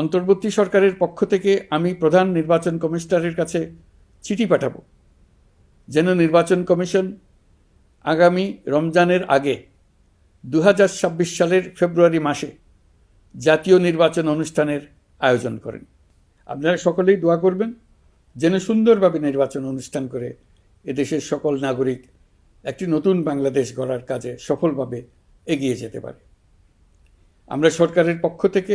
অন্তর্বর্তী সরকারের পক্ষ থেকে আমি প্রধান নির্বাচন কমিশনারের কাছে চিঠি পাঠাব। যেন নির্বাচন কমিশন আগামী রমজানের আগে দু হাজার ছাব্বিশ সালের ফেব্রুয়ারি মাসে জাতীয় নির্বাচন অনুষ্ঠানের আয়োজন করেন। আপনারা সকলেই দোয়া করবেন যেন সুন্দরভাবে নির্বাচন অনুষ্ঠান করে এদেশের সকল নাগরিক একটি নতুন বাংলাদেশ গড়ার কাজে সফলভাবে এগিয়ে যেতে পারে। আমরা সরকারের পক্ষ থেকে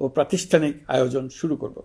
ও প্রাতিষ্ঠানিক আয়োজন শুরু করব।